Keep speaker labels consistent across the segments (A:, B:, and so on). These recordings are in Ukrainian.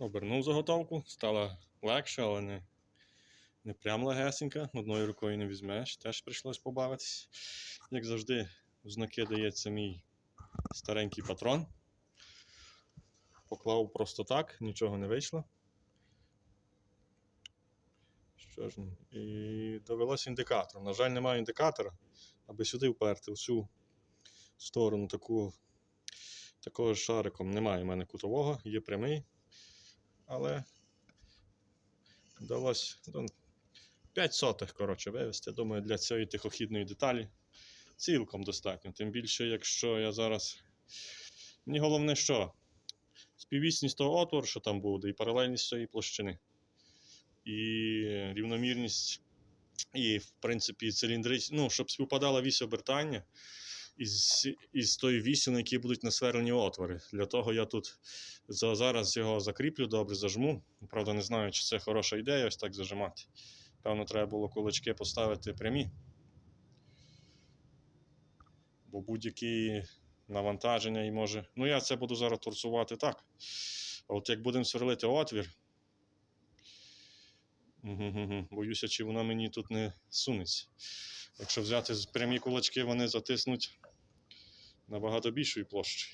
A: Обернув заготовку, стало легше, але не, не прям легесенька. Одною рукою не візьмеш, теж прийшлось побавитись. Як завжди, в знаки дається мій старенький патрон. Поклав просто так, нічого не вийшло. Що ж, і довелося індикатором. На жаль, немає індикатора, аби сюди вперти в цю сторону таку, такого шариком. Немає в мене кутового, є прямий. Але вдалося ну, 5 сотих, коротше, вивести. Думаю, для цієї тихохідної деталі цілком достатньо. Тим більше, якщо я зараз. Мені головне, що співвісність того отвору, що там буде, і паралельність цієї площини, і рівномірність, і, в принципі, циліндричність, ну, щоб співпадала вісь обертання із, із тої вісі, на якій будуть насверлені отвори. Для того я тут за, зараз його закріплю, добре зажму. Правда, не знаю, чи це хороша ідея ось так зажимати. Певно, треба було кулачки поставити прямі. Бо будь-які навантаження і може. Ну, я це буду зараз торцувати так. А от як будемо сверлити отвір. Боюся, чи вона мені тут не сунеться. Якщо взяти прямі кулачки, вони затиснуть набагато більшої площі.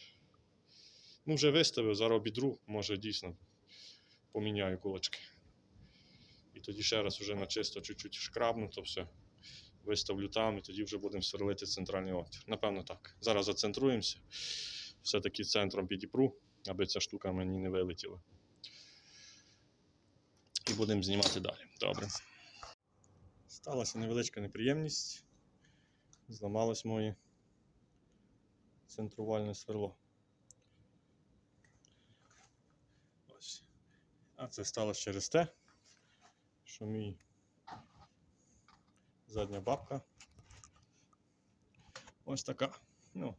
A: Ну, вже виставив, зараз обідру, може дійсно поміняю кулачки. І тоді ще раз уже на чисто чуть-чуть шкрабну, то все. Виставлю там і тоді вже будемо сверлити центральний отвір. Напевно, так. Зараз зацентруємося. Все-таки центром підіпру, аби ця штука мені не вилетіла. І будемо знімати далі. Добре. Сталася невеличка неприємність. Зламалось моє центрувальне сверло. Ось. А це сталося через те, що мій задня бабка. Ось така. Ну,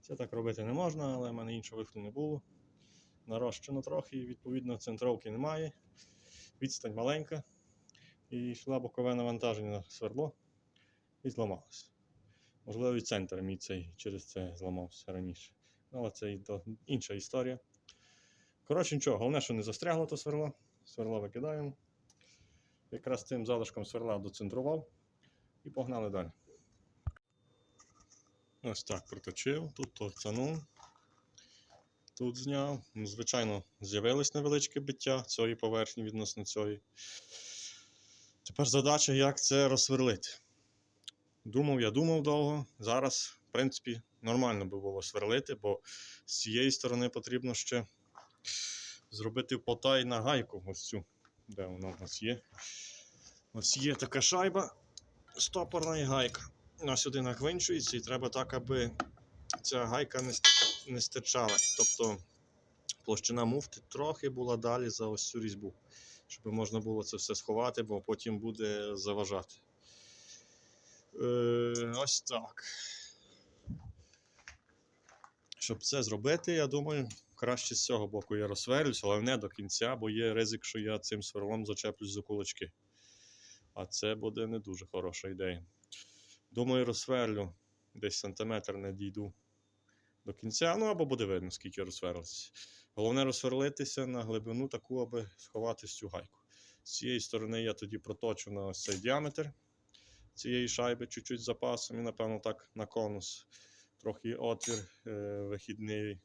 A: це так робити не можна, але в мене іншого виходу не було. Нарощено трохи, відповідно центровки немає. Відстань маленька. І йшла бокове навантаження на сверло і зламалося. Можливо, і центр мій цей через це зламався раніше. Ну, але це інша історія. Коротше, нічого, головне, що не застрягло то сверло. Сверло викидаємо. Якраз цим залишком сверла доцентрував і погнали далі. Ось так проточив, тут торцанув, тут зняв. Ну, Звичайно, з'явилось невеличке биття цієї поверхні відносно цієї. Тепер задача, як це розсверлити. Думав, я думав довго. Зараз, в принципі, нормально би було сверлити, бо з цієї сторони потрібно ще зробити потай на гайку. Ось цю, де вона в нас є. Ось є така шайба, стопорна і гайка. Вона сюди нахвинчується і треба так, аби ця гайка не стирчала. Тобто площина муфти трохи була далі за ось цю різьбу, щоб можна було це все сховати, бо потім буде заважати. Е, ось так. Щоб це зробити, я думаю, краще з цього боку я розсверлюсь, але не до кінця, бо є ризик, що я цим сверлом зачеплюсь за кулачки. А це буде не дуже хороша ідея. Думаю, розсверлю десь сантиметр не дійду до кінця, ну або буде видно, скільки розсверлиться. Головне розсверлитися на глибину таку, аби сховати цю гайку. З цієї сторони я тоді проточу на ось цей діаметр цієї шайби чуть-чуть запасом і, напевно, так на конус. Трохи отвір е, вихідний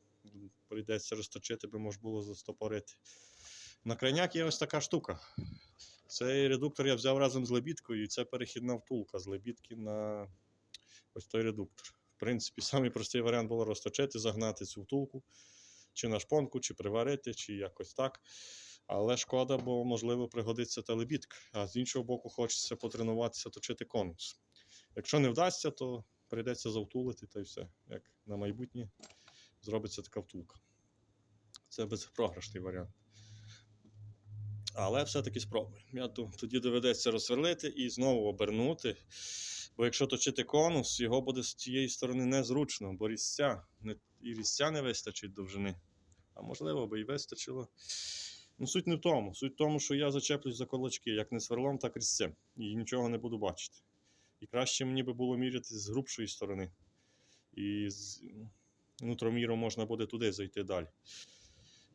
A: прийдеться розточити, би можна було застопорити. На крайняк є ось така штука. Цей редуктор я взяв разом з лебідкою, і це перехідна втулка з лебідки на ось той редуктор. В принципі, самий простий варіант було розточити, загнати цю втулку, чи на шпонку, чи приварити, чи якось так. Але шкода, бо можливо пригодиться та лебідка. А з іншого боку, хочеться потренуватися точити конус. Якщо не вдасться, то прийдеться завтулити та й все. Як на майбутнє зробиться така втулка. Це безпрограшний варіант. Але все-таки спробую. Я тоді доведеться розсверлити і знову обернути. Бо якщо точити конус, його буде з цієї сторони незручно, бо різця і різця не вистачить довжини. А можливо, би і вистачило. Ну, суть не в тому. Суть в тому, що я зачеплюсь за кулачки, як не сверлом, так різцем. І нічого не буду бачити. І краще мені би було міряти з грубшої сторони. І з нутроміром можна буде туди зайти далі.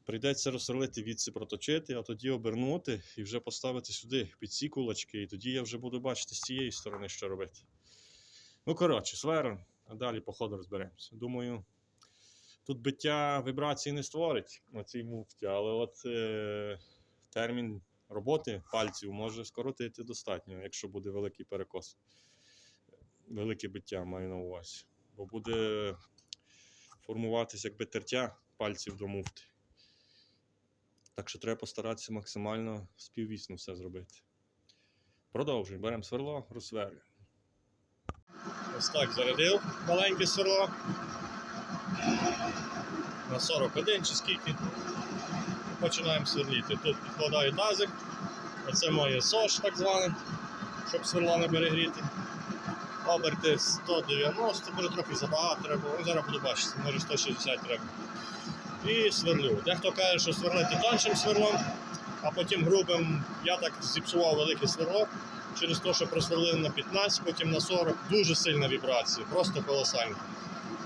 A: Прийдеться розсолити відси проточити, а тоді обернути і вже поставити сюди під ці кулачки, і тоді я вже буду бачити з цієї сторони, що робити. Ну, коротше, сверн, а далі по ходу розберемося. Думаю, тут биття вібрації не створить на цій муфті, але от е, термін роботи пальців може скоротити достатньо, якщо буде великий перекос. Велике биття маю на увазі. Бо буде формуватися якби тертя пальців до муфти. Так що треба постаратися максимально співвісно все зробити. Продовжуємо. Беремо сверло, розсверлюємо. Ось так зарядив маленьке сверло. На 41 чи скільки. Починаємо сверліти. Тут підкладаю тазик. Оце моє сош так зване, щоб сверло не перегріти. Оберти 190, може трохи забагато треба, зараз буду бачити, може 160 треба. І сверлю. Дехто каже, що сверлити тоншим сверлом, а потім грубим. Я так зіпсував велике сверло через те, що просверлив на 15, потім на 40. Дуже сильна вібрація, просто колосальна.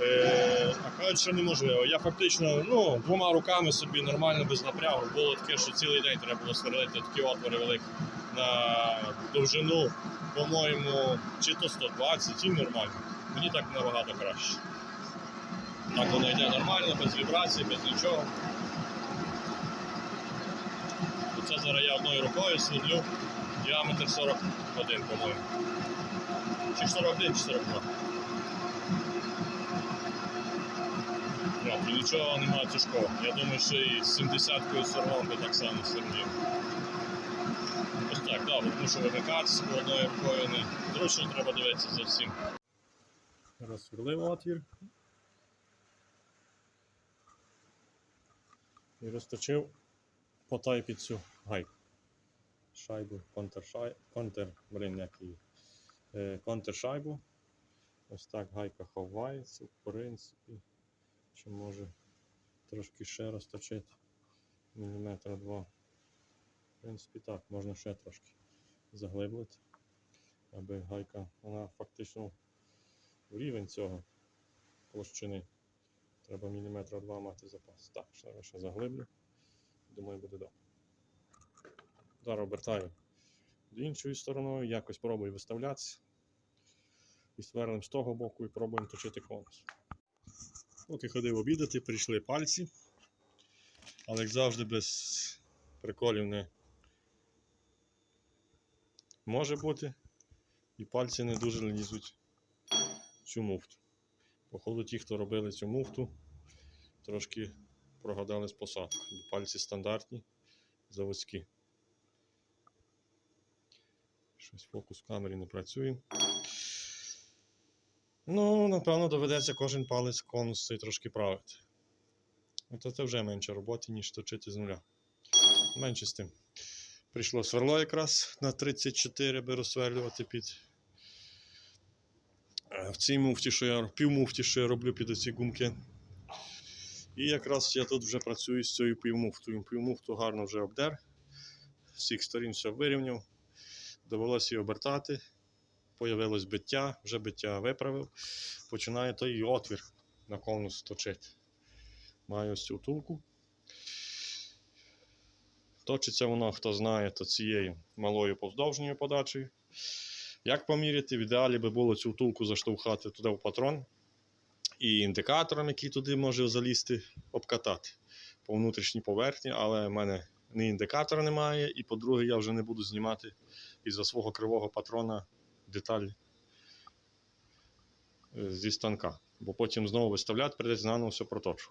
A: Е, а що неможливо. Я фактично ну, двома руками собі нормально без напрягу. Було таке, що цілий день треба було сверлити такі отвори великі на довжину, по-моєму, чи то 120, і нормально. Мені так набагато краще. Так воно йде нормально, без вібрацій, без нічого. Оце зараз я одною рукою сверлю діаметр 41, по-моєму. Чи 41, чи 42. І нічого немає тяжкого. Я думаю, що і з 70-кою сверлом би так само сверлив. Ось так, добре, мушу вимикатися, бо одною рукою не зручно треба дивитися за всім. Розсверлив отвір. І розточив потай під цю гайку. Шайбу, контршай, контр, блин, як її. Е, контршайбу. Ось так гайка ховається, в принципі. Чи може трошки ще розточити міліметра два. В принципі, так, можна ще трошки заглиблити, аби гайка, вона фактично в рівень цього площини. Треба міліметра два мати запас. Так, ще, ще заглиблю. Думаю, буде добре. Зараз обертаю до іншою стороною, якось пробую виставлятися. І сверлим з того боку і пробуємо точити конус. Поки ходив обідати, прийшли пальці. Але як завжди без приколів не може бути. І пальці не дуже лізуть цю муфту. Походу, ті, хто робили цю муфту, трошки прогадали з посадкою. Пальці стандартні, заводські. Щось фокус в камері не працює. Ну, напевно, доведеться кожен палець конус цей трошки правити. Ну, то це вже менше роботи, ніж точити з нуля. Менше з тим. Прийшло сверло якраз на 34, аби розсверлювати під. е, В цій муфті, що я півмуфті, що я роблю під оці гумки. І якраз я тут вже працюю з цією півмуфтою. Півмуфту гарно вже обдер. Всіх сторін все вирівняв. Довелося її обертати появилось биття, вже биття виправив. Починаю той отвір на конус точити. Маю ось цю втулку. Точиться воно, хто знає, то цією малою повздовжньою подачею. Як поміряти, в ідеалі би було цю втулку заштовхати туди в патрон і індикатором, який туди може залізти, обкатати по внутрішній поверхні, але в мене ні індикатора немає, і по-друге, я вже не буду знімати із-за свого кривого патрона деталь е, зі станка. Бо потім знову виставляти, прийдеться заново все проточу.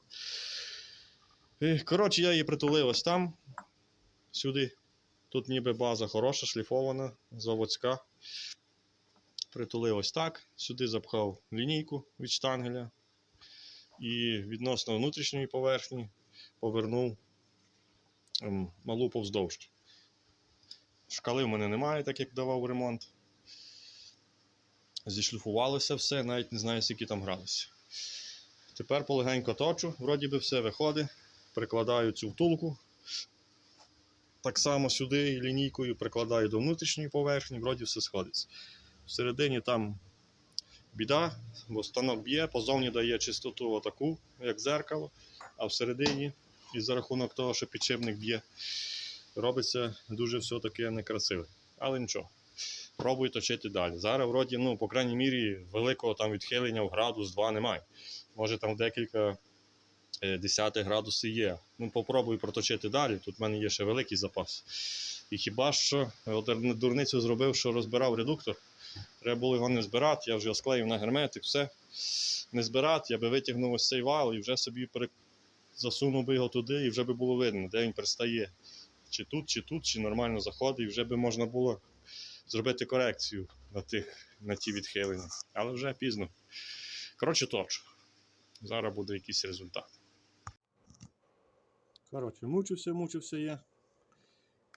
A: Коротше, я її притулив ось там, сюди. Тут ніби база хороша, шліфована, заводська. Притулив ось так. Сюди запхав лінійку від штангеля. І відносно внутрішньої поверхні повернув ем, малу повздовж. Шкали в мене немає, так як давав ремонт. Зішліфувалося все, навіть не знаю, скільки там градусів. Тепер полегенько точу, вроді би все виходить. Прикладаю цю втулку. Так само сюди лінійкою прикладаю до внутрішньої поверхні, вроді все сходиться. Всередині там біда, бо станок б'є, позовні дає чистоту отаку, як зеркало, а всередині і за рахунок того, що підшипник б'є, робиться дуже все таке некрасиве. Але нічого. Пробую точити далі. Зараз, вроді, ну, по крайній мірі, великого там відхилення в градус 2 немає. Може там декілька е, десятих градусів є. Ну, попробую проточити далі. Тут в мене є ще великий запас. І хіба що от дурницю зробив, що розбирав редуктор. Треба було його не збирати, я вже склеїв на герметик, все. Не збирати, я би витягнув ось цей вал і вже собі засунув би його туди, і вже би було видно, де він пристає. Чи тут, чи тут, чи нормально заходить, і вже би можна було зробити корекцію на, тих, на ті відхилення. Але вже пізно. Коротше, точно. Зараз буде якийсь результат. Коротше, мучився, мучився я.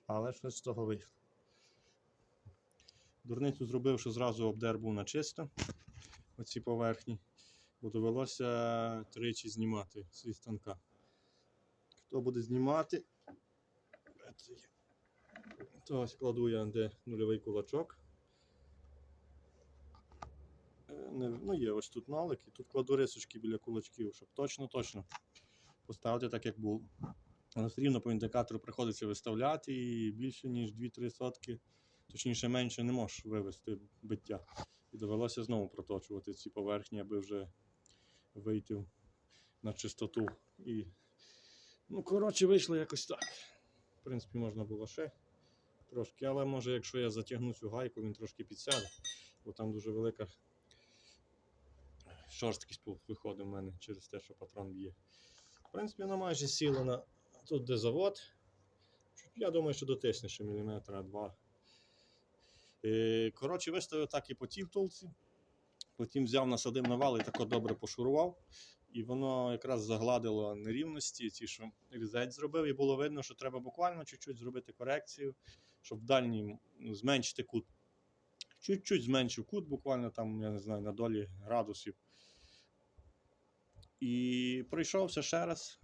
A: Але щось з того вийшло. Дурницю зробив, що зразу обдер був на чисто оці поверхні, бо довелося тричі знімати зі станка. Хто буде знімати, це є. То ось кладу я де нульовий кулачок. Е, не- Ну, є ось тут налик, і тут кладу рисочки біля кулачків, щоб точно-точно поставити так, як було. Але все рівно по індикатору приходиться виставляти і більше, ніж 2-3 сотки, точніше менше не можеш вивести биття. І довелося знову проточувати ці поверхні, аби вже вийти на чистоту. І... Ну, коротше, вийшло якось так. В принципі, можна було ще трошки, але може, якщо я затягну цю гайку, він трошки підсяде, бо там дуже велика шорсткість виходить в мене через те, що патрон б'є. В принципі, воно майже сіло на тут, де завод. Я думаю, що дотисне ще міліметра два. Е, Коротше, виставив так і по тій втулці. Потім взяв, насадив на вал і тако добре пошурував. І воно якраз загладило нерівності, ті, що різець зробив, і було видно, що треба буквально чуть-чуть зробити корекцію, щоб в дальній ну, зменшити кут. Чуть-чуть зменшив кут, буквально там, я не знаю, на долі градусів. І пройшовся ще раз,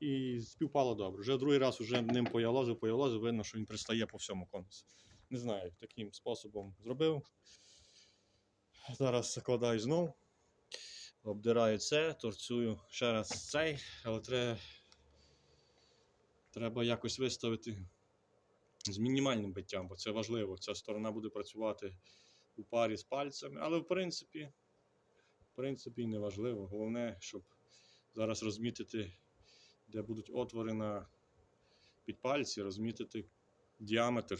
A: і співпало добре. Вже другий раз вже ним поялозив, поялозив, видно, що він пристає по всьому конусу. Не знаю, таким способом зробив. Зараз закладаю знов. Обдираю це, торцюю ще раз цей, але треба, треба якось виставити з мінімальним биттям, бо це важливо. Ця сторона буде працювати у парі з пальцями, але в принципі, в принципі не важливо. Головне, щоб зараз розмітити, де будуть отвори на підпальці, розмітити діаметр.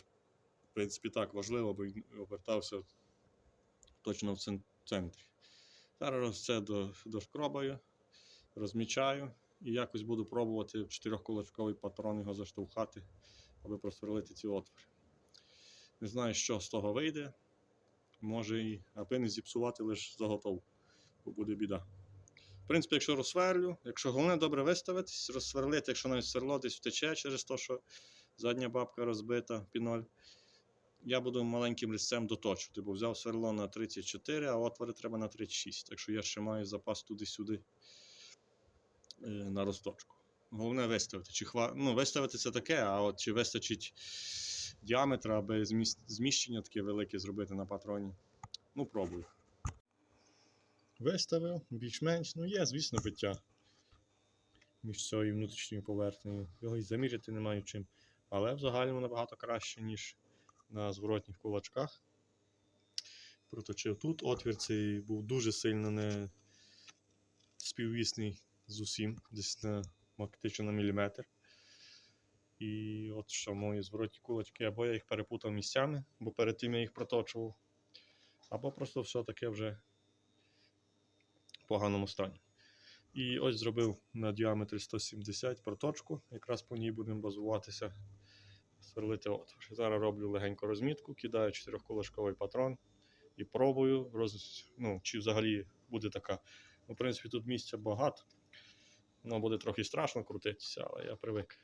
A: В принципі, так важливо, бо він обертався точно в центрі. Зараз це до, дошкробаю, розмічаю і якось буду пробувати в чотирьохкулачковий патрон його заштовхати, аби просверлити ці отвори. Не знаю, що з того вийде. Може і аби не зіпсувати лише заготовку, бо буде біда. В принципі, якщо розсверлю, якщо головне добре виставитись, розсверлити, якщо навіть сверло десь втече через те, що задня бабка розбита піноль, я буду маленьким різцем доточувати, бо взяв сверло на 34, а отвори треба на 36. Так що я ще маю запас туди-сюди е, на розточку. Головне виставити. Чи хва... ну, виставити це таке, а от чи вистачить діаметра, аби зміст... зміщення таке велике зробити на патроні. Ну, пробую. Виставив, більш-менш. Ну, є, звісно, биття між цією внутрішньою поверхнею. Його і заміряти не маю чим. Але в загальному набагато краще, ніж на зворотніх кулачках. Проточив тут. Отвір цей був дуже сильно не співвісний з усім, десь на фактично на міліметр. І от що мої зворотні кулачки, або я їх перепутав місцями, бо перед тим я їх проточував, або просто все таке вже в поганому стані. І ось зробив на діаметрі 170 проточку, якраз по ній будемо базуватися сверлити отвір. Зараз роблю легеньку розмітку, кидаю чотирьохкулачковий патрон і пробую, роз... ну, чи взагалі буде така. Ну, в принципі, тут місця багато. Воно буде трохи страшно крутитися, але я привик.